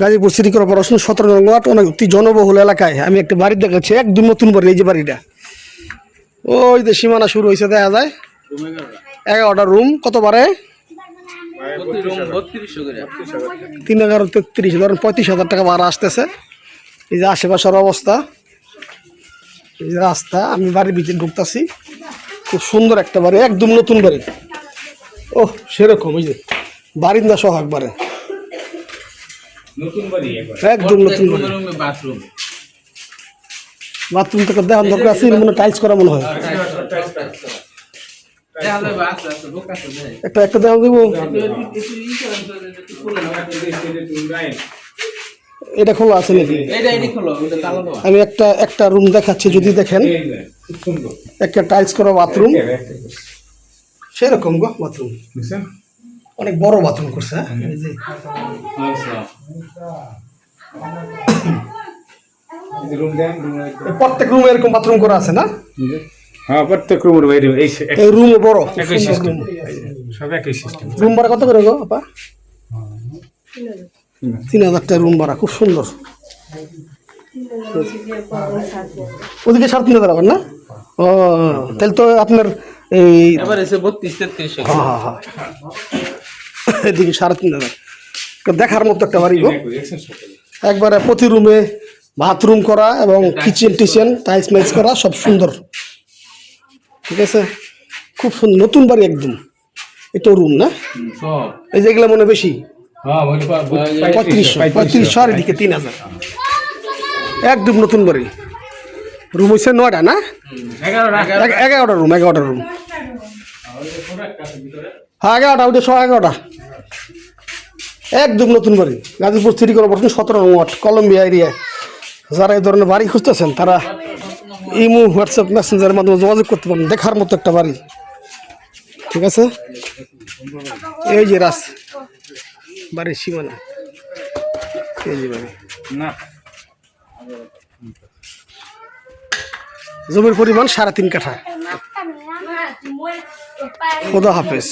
Gazipur city corporation সতেরো নং word, অনেক অতি জনবহুল এলাকায়। আমি একটা বাড়ি দেখাচ্ছি একদম নতুন বাড়ি, এই যে বাড়িটা। ওই যে সীমানা শুরু হয়েছে, দেখা যায়। এগারোটা রুম, কত বারে? তিন এগারো তেত্রিশ, ধরেন পঁয়ত্রিশ হাজার টাকা ভাড়া আসতেছে। এই যে আশেপাশের অবস্থা। এই যে রাস্তা, আমি বাড়ির ভিতরে ঢুকতাছি। খুব সুন্দর একটা বাড়ি, একদম নতুন বাড়ি। ও সেরকম ওই যে বারিন্দা সহ একবারে। নতুন বাড়ি একদম নতুন বাড়ি। বাথরুম বাথরুম থেকে দেখার দরকার আছে মনে টাইলস করা মনে হয়। একটা একটা দেখা দেবো। এটা খোলা আছে নাকি? আমি একটা একটা রুম দেখাচ্ছি যদি দেখেন। একটা টাইলস করা বাথরুম সেরকম গো বাথরুম বুঝছেন? অনেক বড় বাথরুম করছে হ্যাঁ? রুম প্রত্যেক রুমে এরকম বাথরুম করা আছে না? হ্যাঁ প্রত্যেক রুমের বাইরে এই এই রুমও বড় একই সিস্টেম সব একই সিস্টেম রুম ভাড়া কত করে গো আপা? তিন হাজার। টাকা রুম ভাড়া খুব সুন্দর। ওদিকে সাড়ে তিন হাজার আবার না? ও তাহলে তো আপনার এই এবার এসে বত্রিশ তেত্রিশ হ্যাঁ হ্যাঁ হ্যাঁ। এদিকে সাড়ে তিন হাজার দেখার মতো একটা বাড়ি গো। একবারে প্রতি রুমে বাথরুম করা এবং কিচেন টিচেন টাইলস মাইলস করা সব সুন্দর। ঠিক আছে? খুব সুন্দর নতুন বাড়ি একদম। এটা রুম না? এই যে এগুলো মনে বেশি। হ্যাঁ পঁয়ত্রিশশো পঁয়ত্রিশশো আর এদিকে তিন হাজার। একদম নতুন বাড়ি। রুম হচ্ছে নয়টা না? এগ- এগারোটা। রুম এগারোটা রুম হ্যাঁ এগারোটা ওইটা সব এগারোটা একদম নতুন বাড়ি। গাজীপুর সিটি কর্পোরেশন সতেরো নং ওয়ার্ড কলম্বিয়া এরিয়া যারা এই ধরনের বাড়ি খুঁজতেছেন তারা ইমো হোয়াটসঅ্যাপ মেসেঞ্জারের মাধ্যমে যোগাযোগ করতে পারেন। দেখার মতো একটা বাড়ি। ঠিক আছে? এই যে রাস। বাড়ির সীমানা। এই যে বাড়ি। না। জমির পরিমাণ সাড়ে তিন কাঠা। খোদা হাফেজ।